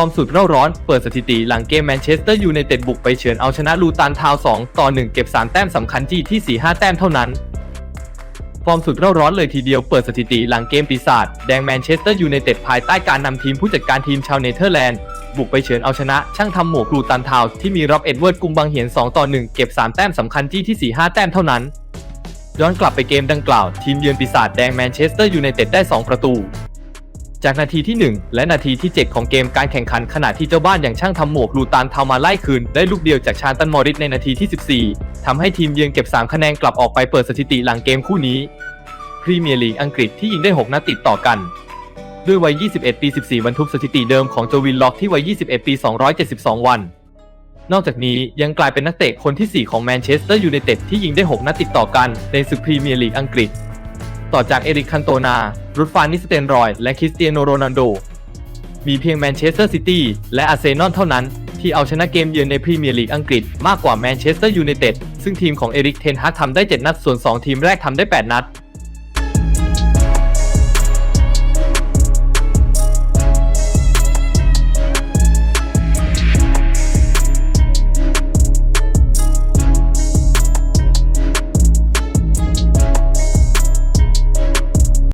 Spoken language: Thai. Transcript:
อร์มสุดเร่าร้อนเปิดสถิติหลังเกมแมนเชสเตอร์ยูไนเต็ดบุกไปเฉือนเอาชนะลูตันทาวน์2ต่อ 1 เก็บ 3 แต้มสำคัญที่ที่ 4-5 แต้มเท่านั้น ฟอร์มสุดเร่าร้อนเลยทีเดียวเปิดสถิติหลังเกมปีศาจแดงแมนเชสเตอร์ยูไนเต็ดภายใต้การนำทีมผู้จัดการทีมชาวเนเธอร์แลนด์ บุกไปเฉือนเอาชนะ ช่างทำหมวกลูตันทาวที่มีร็อบเอ็ดเวิร์ดกุงบังเหียน 2 ต่อ 1 เก็บ 3 แต้มสำคัญที่ที่ 4-5 แต้มเท่านั้นย้อนกลับไปเกมดังกล่าว ทีมเยือนปีศาจแดงแมนเชสเตอร์ยูไนเต็ดได้ 2 ประตู จากนาทีที่ 1 และนาทีที่ 7 ของเกมการแข่งขันขณะที่เจ้าบ้านอย่างช่างทำหมวกลูตานทามาไล่คืน ได้ลูกเดียวจากชาญตันมอริสในนาทีที่ 14ทำให้ทีมเยือนเก็บ 3 คะแนนกลับออกไปเปิดสถิติหลังเกมคู่นี้พรีเมียร์ลีกอังกฤษที่ยิงได้ 6 นัดติดต่อกัน ด้วยวัย 21 ปี 14 บรรทุกสถิติเดิมของโจวินล็อกที่วัย 21 ปี 272 วัน นอกจากนี้ยังกลายเป็นนักเตะคนที่ 4 ของแมนเชสเตอร์ยูไนเต็ดที่ยิงได้ 6 นัดติดต่อกันในศึกพรีเมียร์ลีกอังกฤษ ต่อจากเอริกคันโตนารุดฟานนิสเตนรอย และคริสเตียโนโรนัลโด มีเพียงแมนเชสเตอร์ซิตี้และอาร์เซนอลเท่านั้น ที่เอาชนะเกมเยือนในพรีเมียร์ลีกอังกฤษมากกว่าแมนเชสเตอร์ยูไนเต็ดซึ่งทีมของเอริกเทนฮากทำได้ 7 นัดส่วน 2 ทีมแรกทำได้ 8 นัด